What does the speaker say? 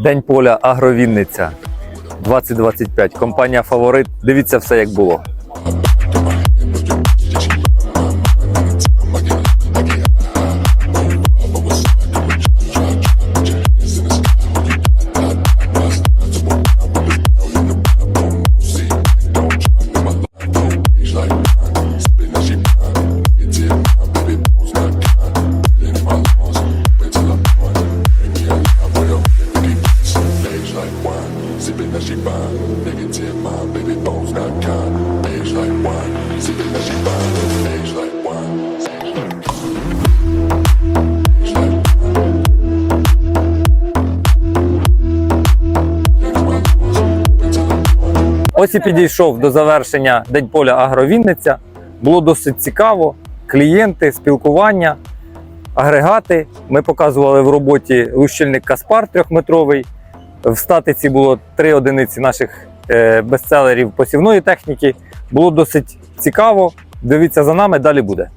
День поля Агровінниця 2025. Компанія Фаворит. Дивіться все, як було. Fine. Ось і підійшов до завершення День поля Агровінниця. Було досить цікаво. Клієнти, спілкування, агрегати. Ми показували в роботі лущильник Каспар трьохметровий. В статиці було три одиниці наших е, бестселерів посівної техніки. Було досить цікаво. Дивіться за нами, далі буде.